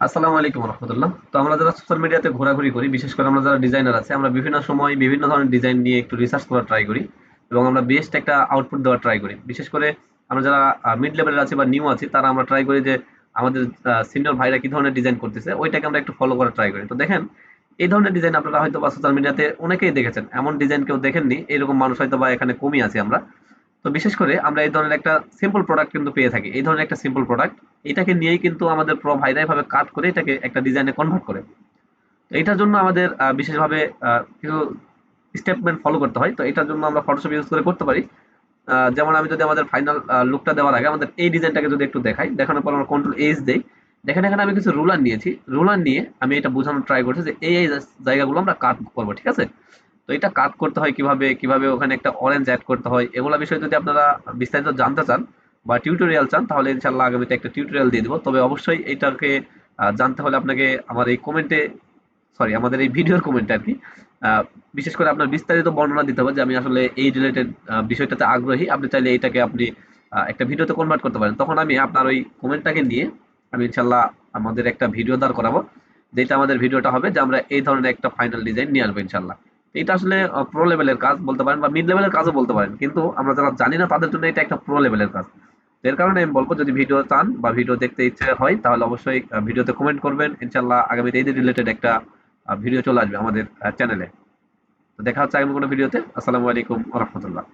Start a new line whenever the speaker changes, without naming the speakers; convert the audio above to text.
আসসালামু আলাইকুম রহমতুল্লাহ। তো আমরা যারা সোশ্যাল মিডিয়াতে ঘোরাঘুরি করি, বিশেষ করে আমরা যারা ডিজাইনার আছে, আমরা বিভিন্ন সময় বিভিন্ন ধরনের ডিজাইন নিয়ে একটু রিসার্চ করার ট্রাই করি এবং আমরা বেস্ট একটা আউটপুট দেওয়ার ট্রাই করি। বিশেষ করে আমরা যারা মিড লেভেলের আছি বা নিউ আছি, তারা আমরা ট্রাই করি যে আমাদের সিনিয়র ভাইরা কি ধরনের ডিজাইন করতেছে, ওইটাকে আমরা একটু ফলো করার ট্রাই করি। তো দেখেন, এই ধরনের ডিজাইন আপনারা হয়তো বা সোশ্যাল মিডিয়াতে অনেকেই দেখেছেন। এমন ডিজাইন কেউ দেখেননি, এরকম মানুষ হয়তো বা এখানে কমই আছি আমরা। তো বিশেষ করে আমরা এই ধরনের একটা সিম্পল প্রোডাক্ট কিন্তু পেয়ে থাকি। এই ধরনের একটা সিম্পল প্রোডাক্ট এটাকে নিয়েই কিন্তু আমাদের প্রো ভাইরা এভাবে কাট করে এটাকে একটা ডিজাইনে কনভার্ট করে। তো এটার জন্য আমাদের বিশেষভাবে কিছু স্টেপমেন্ট ফলো করতে হয়। তো এটার জন্য আমরা ফটোশপ ইউজ করে করতে পারি। যেমন আমি যদি আমাদের ফাইনাল লুকটা দেওয়ার আগে আমাদের এই ডিজাইনটাকে যদি একটু দেখাই, দেখানোর পর আমরা কন্ট্রোল এইচ দেই। দেখেন, এখানে আমি কিছু রুলার নিয়েছি। রুলার নিয়ে আমি এটা বোঝানোর ট্রাই করছি যে এই জায়গাগুলো আমরা কাট করব, ঠিক আছে? তো এটা কাট করতে হয় কীভাবে? কীভাবে ওখানে একটা অরেঞ্জ অ্যাড করতে হয়? এগুলো বিষয়ে যদি আপনারা বিস্তারিত জানতে চান বা টিউটোরিয়াল চান, তাহলে ইনশাল্লাহ আগামীতে একটা টিউটোরিয়াল দিয়ে দিব। তবে অবশ্যই এটাকে জানতে হলে আপনাকে আমার এই কমেন্টে সরি আমাদের এই ভিডিওর কমেন্টে আর কি বিশেষ করে আপনার বিস্তারিত বর্ণনা দিতে হবে যে আমি আসলে এই রিলেটেড বিষয়টাতে আগ্রহী। আপনি চাইলে এটাকে আপনি একটা ভিডিওতে কনভার্ট করতে পারেন। তখন আমি আপনার ওই কমেন্টটাকে নিয়ে আমি ইনশাল্লাহ আমাদের একটা ভিডিও দাঁড় করাবো, যেটা আমাদের ভিডিওটা হবে যে আমরা এই ধরনের একটা ফাইনাল ডিজাইন নিয়ে আসব ইনশাল্লাহ এটা আসলে প্রো লেভেলের কাজ বলতে পারেন বা মিড লেভেলের কাজও বলতে পারেন। কিন্তু আমরা যারা জানি না তাদের জন্য এটা একটা প্রো লেভেলের কাজ। এর কারণে আমি বলব, যদি ভিডিও চান বা ভিডিও দেখতে ইচ্ছে হয়, তাহলে অবশ্যই ভিডিওতে কমেন্ট করবেন। ইনশাল্লাহ আগামীতে এই রিলেটেড একটা ভিডিও চলে আসবে আমাদের চ্যানেলে তো দেখা হচ্ছে আগামী কোনো ভিডিওতে আসসালামু আলাইকুম রহমতুল্লাহ।